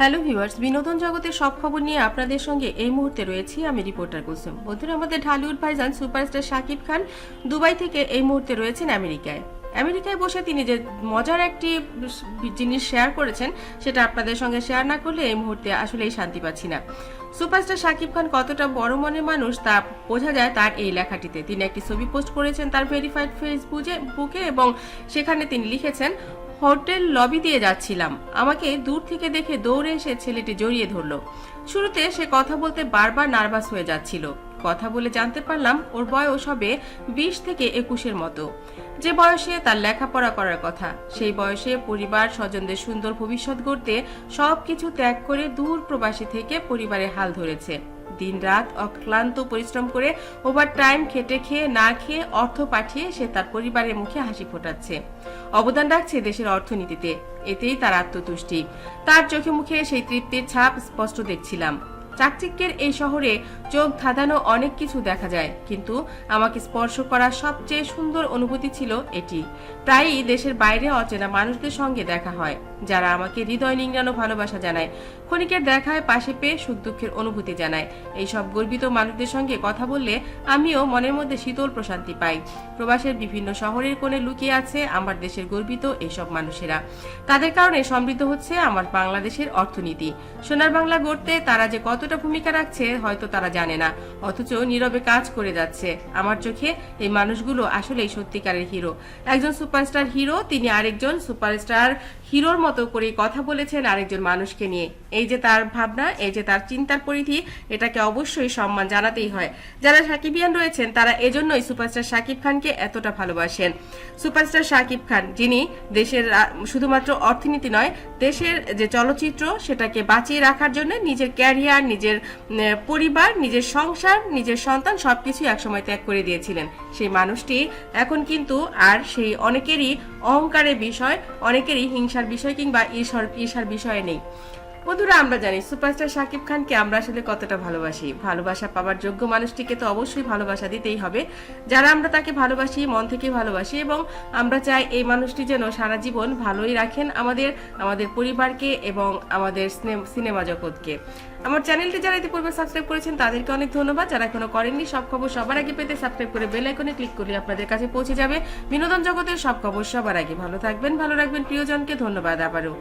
Hello viewers, বিনোদন জগতের সব খবর নিয়ে আপনাদের সঙ্গে এই মুহূর্তে রয়েছি আমি রিপোর্টার কুসুম। বন্ধুরা, আমাদের ঢালিউড ভাইজান সুপারস্টার শাকিব খান দুবাই থেকে এই মুহূর্তে রয়েছেন আমেরিকায়। আমেরিকায় বসে তিনি যে মজার একটি জিনিস শেয়ার করেছেন, সেটা আপনাদের সঙ্গে শেয়ার না করলে এই মুহূর্তে আসলেই শান্তি পাচ্ছি না। সুপারস্টার শাকিব খান কতটা বড় মনের মানুষ তা বোঝা যায় তার এই লেখাটিতে। তিনি একটি ছবি পোস্ট করেছেন তার ভেরিফাইড ফেসবুকে বুকে এবং সেখানে তিনি লিখেছেন হোটেল লবি দিয়ে যাচ্ছিলাম। আমাকে দূর থেকে দেখে দৌড়ে এসে ছেলেটি জড়িয়ে ধরল। শুরুতে সে কথা বলতে বারবার নার্ভাস হয়ে যাচ্ছিল। কথা বলে জানতে পারলাম ওর বয়স হবে বিশ থেকে একুশের মতো। যে বয়সে তার লেখাপড়া করার কথা, সেই বয়সে পরিবার স্বজনদের সুন্দর ভবিষ্যৎ গড়তে সবকিছু ত্যাগ করে দূর প্রবাসী থেকে পরিবারে হাল ধরেছে। দিনরাত অক্লান্ত পরিশ্রম করে ওভার টাইম খেটে খেয়ে না খেয়ে অর্থ পাঠিয়ে সে তার পরিবারের মুখে হাসি ফোটাচ্ছে। অবদান রাখছে দেশের অর্থনীতিতে, এতেই তার আত্মতুষ্টি। তার চোখে মুখে সেই তৃপ্তির ছাপ স্পষ্ট দেখছিলাম। চাকচিক্যের এই শহরে চোখ ধাঁধানো অনেক কিছু দেখা যায়, কিন্তু আমাকে স্পর্শ করা সবচেয়ে সুন্দর অনুভূতি ছিল এটি। প্রায়ই দেশের বাইরে অচেনা মানুষদের সঙ্গে দেখা হয়। যারা আমাকে হৃদয় নিংড়ানো ভালোবাসা জানায়, ক্ষণিকের দেখায় পাশে পেয়ে সুখ দুঃখের অনুভূতি জানায়। এইসব গর্বিত মানুষদের সঙ্গে কথা বললে আমিও মনের মধ্যে শীতল প্রশান্তি পাই। প্রবাসের বিভিন্ন শহরের কোণে লুকিয়ে আছে আমার দেশের গর্বিত এইসব মানুষেরা। তাদের কারণে সমৃদ্ধ হচ্ছে আমার বাংলাদেশের অর্থনীতি। সোনার বাংলা গড়তে তারা যে কতটা ভূমিকা রাখছে, হয়তো তারা জানে না। অথচ নীরবে কাজ করে যাচ্ছে। আমার চোখে এই মানুষগুলো আসলেই সত্যিকারের হিরো। একজন সুপারস্টার হিরো, তিনি আরেকজন সুপারস্টার হিরোর মতো করে কথা বলেছেন আরেকজন মানুষকে নিয়ে। এই যে তার ভাবনা, এই যে তার চিন্তার পরিধি, এটাকে অবশ্যই সম্মান জানাতেই হয়। যারা সাকিবিয়ান রয়েছেন, তারা এজন্যই সুপারস্টার শাকিব খানকে এতটা ভালোবাসেন। সুপারস্টার শাকিব খান, যিনি দেশের শুধুমাত্র অর্থনীতি নয়, দেশের যে চলচ্চিত্র, সেটাকে বাঁচিয়ে রাখার জন্য নিজের ক্যারিয়ার, নিজের পরিবার, নিজের সংসার, নিজের সন্তান সবকিছু একসময় ত্যাগ করে দিয়েছিলেন। সেই মানুষটি এখন কিন্তু আর সেই অনেকেরই অহংকারের বিষয়, অনেকেরই হিংসার বিষয় কিংবা ঈর্ষার ঈর্ষার বিষয় নেই। বন্ধুরা, আমরা জানি সুপারস্টার শাকিব খানকে আমরা আসলে কতটা ভালোবাসি। ভালোবাসা পাওয়ার যোগ্য মানুষটিকে তো অবশ্যই ভালোবাসা দিতেই হবে। যারা আমরা তাকে ভালোবাসি, মন থেকে ভালোবাসি এবং আমরা চাই এই মানুষটি যেন সারা জীবন ভালোই রাখেন আমাদের আমাদের পরিবারকে এবং আমাদের সিনেমা জগৎকে। আমার চ্যানেলটি যারা ইতিপূর্বে সাবস্ক্রাইব করেছেন, তাদেরকে অনেক ধন্যবাদ। যারা এখনও করেননি, সব খবর সবার আগে পেতে সাবস্ক্রাইব করে বেল আইকনে ক্লিক করলে আপনাদের কাছে পৌঁছে যাবে। বিনোদন জগতের সব খবর সবার আগে। ভালো থাকবেন, ভালো রাখবেন, প্রিয়জনকে ধন্যবাদ আবারও।